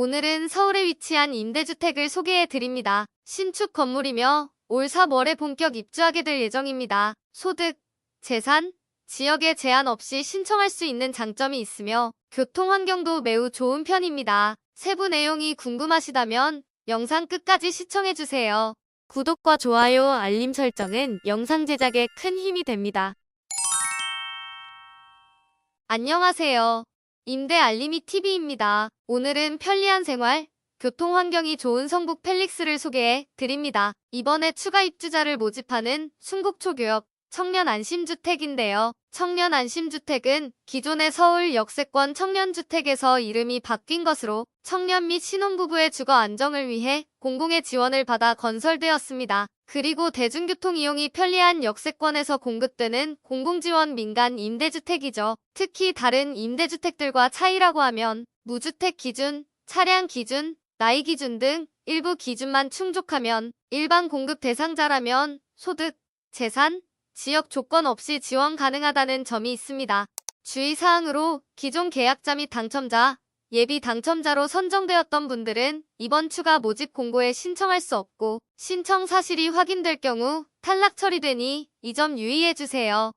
오늘은 서울에 위치한 임대주택을 소개해 드립니다. 신축 건물이며 올 3월에 본격 입주하게 될 예정입니다. 소득, 재산, 지역에 제한 없이 신청할 수 있는 장점이 있으며 교통 환경도 매우 좋은 편입니다. 세부 내용이 궁금하시다면 영상 끝까지 시청해 주세요. 구독과 좋아요, 알림 설정은 영상 제작에 큰 힘이 됩니다. 안녕하세요. 임대 알림이 TV입니다. 오늘은 편리한 생활, 교통 환경이 좋은 성북 펠릭스를 소개해 드립니다. 이번에 추가 입주자를 모집하는 순국초교역 청년 안심주택인데요. 청년 안심주택은 기존의 서울 역세권 청년주택에서 이름이 바뀐 것으로 청년 및 신혼부부의 주거 안정을 위해 공공의 지원을 받아 건설되었습니다. 그리고 대중교통 이용이 편리한 역세권에서 공급되는 공공지원 민간 임대주택이죠. 특히 다른 임대주택들과 차이라고 하면 무주택 기준, 차량 기준, 나이 기준 등 일부 기준만 충족하면 일반 공급 대상자라면 소득, 재산, 지역 조건 없이 지원 가능하다는 점이 있습니다. 주의사항으로 기존 계약자 및 당첨자, 예비 당첨자로 선정되었던 분들은 이번 추가 모집 공고에 신청할 수 없고 신청 사실이 확인될 경우 탈락 처리되니 이 점 유의해주세요.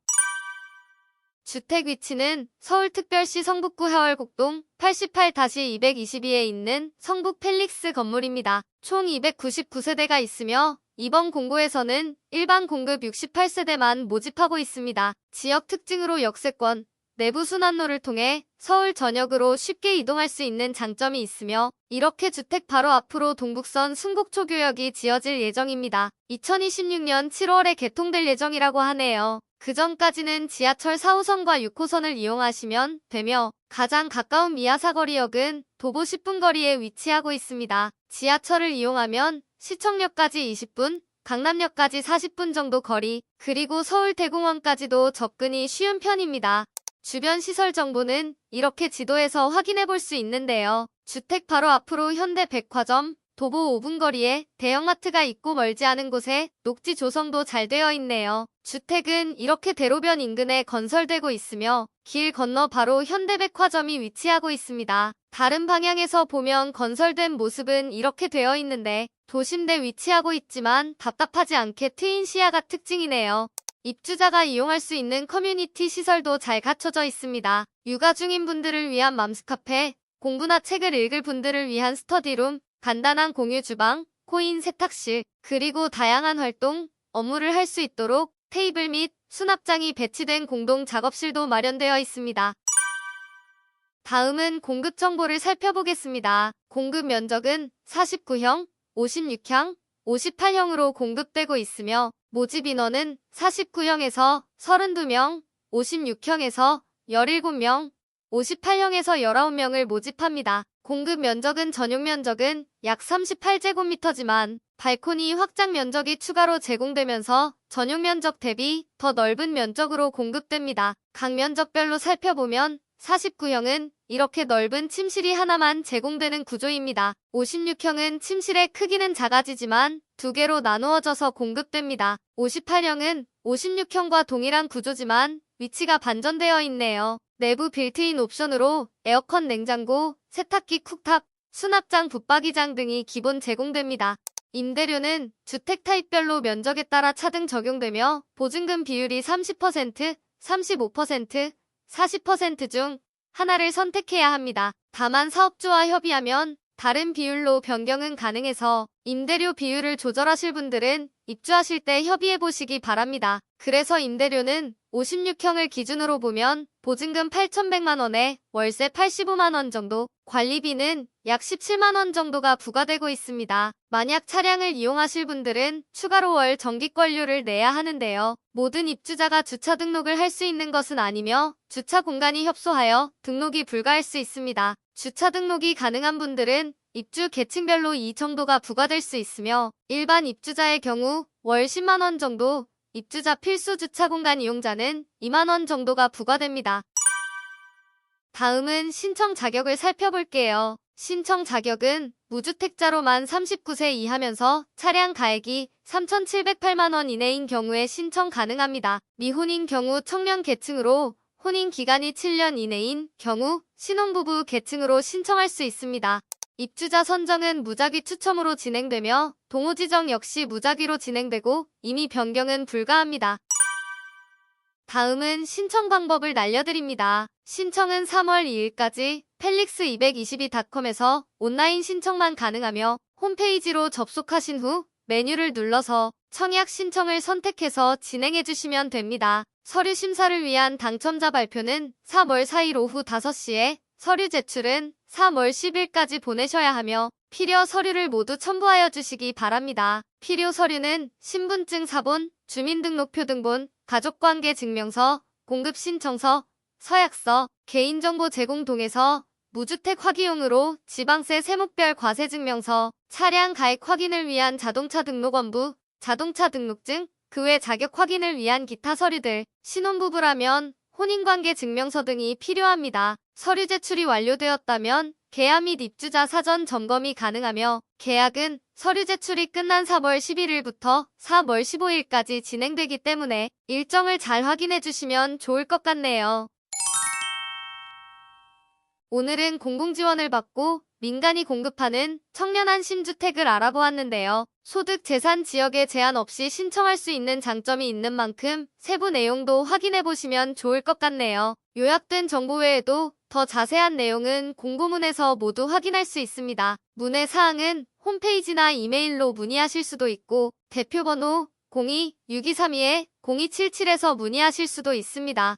주택 위치는 서울특별시 성북구 하월곡동 88-222에 있는 성북 펠릭스 건물입니다. 총 299세대가 있으며 이번 공고에서는 일반 공급 68세대만 모집하고 있습니다. 지역 특징으로 역세권, 내부 순환로를 통해 서울 전역으로 쉽게 이동할 수 있는 장점이 있으며 이렇게 주택 바로 앞으로 동북선 순곡초교역이 지어질 예정입니다. 2026년 7월에 개통될 예정이라고 하네요. 그 전까지는 지하철 4호선과 6호선을 이용하시면 되며 가장 가까운 미아사거리역은 도보 10분 거리에 위치하고 있습니다. 지하철을 이용하면 시청역까지 20분, 강남역까지 40분 정도 거리, 그리고 서울대공원까지도 접근이 쉬운 편입니다. 주변 시설 정보는 이렇게 지도에서 확인해 볼 수 있는데요. 주택 바로 앞으로 현대백화점, 도보 5분 거리에 대형마트가 있고 멀지 않은 곳에 녹지 조성도 잘 되어 있네요. 주택은 이렇게 대로변 인근에 건설되고 있으며 길 건너 바로 현대백화점이 위치하고 있습니다. 다른 방향에서 보면 건설된 모습은 이렇게 되어 있는데 도심대 위치하고 있지만 답답하지 않게 트인 시야가 특징이네요. 입주자가 이용할 수 있는 커뮤니티 시설도 잘 갖춰져 있습니다. 육아 중인 분들을 위한 맘스카페, 공부나 책을 읽을 분들을 위한 스터디룸, 간단한 공유 주방, 코인 세탁실, 그리고 다양한 활동, 업무를 할 수 있도록 테이블 및 수납장이 배치된 공동 작업실도 마련되어 있습니다. 다음은 공급 정보를 살펴보겠습니다. 공급 면적은 49형, 56형, 58형으로 공급되고 있으며 모집 인원은 49형에서 32명, 56형에서 17명, 58형에서 19명을 모집합니다. 공급 면적은 전용 면적은 약 38제곱미터지만 발코니 확장 면적이 추가로 제공되면서 전용 면적 대비 더 넓은 면적으로 공급됩니다. 각 면적별로 살펴보면 49형은 이렇게 넓은 침실이 하나만 제공되는 구조입니다. 56형은 침실의 크기는 작아지지만 두 개로 나누어져서 공급됩니다. 58형은 56형과 동일한 구조지만 위치가 반전되어 있네요. 내부 빌트인 옵션으로 에어컨 냉장고, 세탁기 쿡탑, 수납장 붙박이장 등이 기본 제공됩니다. 임대료는 주택 타입별로 면적에 따라 차등 적용되며 보증금 비율이 30%, 35%, 40%중 하나를 선택해야 합니다. 다만 사업주와 협의하면 다른 비율로 변경은 가능해서 임대료 비율을 조절하실 분들은 입주하실 때 협의해 보시기 바랍니다. 그래서 임대료는 56형을 기준으로 보면 보증금 8,100만원에 월세 85만원 정도, 관리비는 약 17만원 정도가 부과되고 있습니다. 만약 차량을 이용하실 분들은 추가로 월 정기권료를 내야 하는데요. 모든 입주자가 주차 등록을 할 수 있는 것은 아니며 주차 공간이 협소하여 등록이 불가할 수 있습니다. 주차 등록이 가능한 분들은 입주 계층별로 이 정도가 부과될 수 있으며 일반 입주자의 경우 월 10만원 정도, 입주자 필수 주차 공간 이용자는 2만원 정도가 부과됩니다. 다음은 신청 자격을 살펴볼게요. 신청 자격은 무주택자로만 39세 이하면서 차량 가액이 3,708만원 이내인 경우에 신청 가능합니다. 미혼인 경우 청년 계층으로 혼인 기간이 7년 이내인 경우 신혼부부 계층으로 신청할 수 있습니다. 입주자 선정은 무작위 추첨으로 진행되며 동호 지정 역시 무작위로 진행되고 이미 변경은 불가합니다. 다음은 신청 방법을 날려드립니다. 신청은 3월 2일까지 펠릭스222.com에서 온라인 신청만 가능하며 홈페이지로 접속하신 후 메뉴를 눌러서 청약 신청을 선택해서 진행해 주시면 됩니다. 서류 심사를 위한 당첨자 발표는 3월 4일 오후 5시에 서류 제출은 3월 10일까지 보내셔야 하며 필요 서류를 모두 첨부하여 주시기 바랍니다. 필요 서류는 신분증 사본, 주민등록표 등본, 가족관계 증명서, 공급신청서, 서약서, 개인정보 제공 동에서 무주택 화기용으로 지방세 세목별 과세증명서, 차량 가액 확인을 위한 자동차 등록원부, 자동차 등록증, 그 외 자격 확인을 위한 기타 서류들, 신혼부부라면 혼인관계 증명서 등이 필요합니다. 서류 제출이 완료되었다면 계약 및 입주자 사전 점검이 가능하며 계약은 서류 제출이 끝난 4월 11일부터 4월 15일까지 진행되기 때문에 일정을 잘 확인해 주시면 좋을 것 같네요. 오늘은 공공지원을 받고 민간이 공급하는 청년한 심주택을 알아보았는데요. 소득 재산 지역에 제한 없이 신청할 수 있는 장점이 있는 만큼 세부 내용도 확인해 보시면 좋을 것 같네요. 요약된 정보 외에도 더 자세한 내용은 공고문에서 모두 확인할 수 있습니다. 문의 사항은 홈페이지나 이메일로 문의하실 수도 있고 대표번호 02-6232-0277에서 문의하실 수도 있습니다.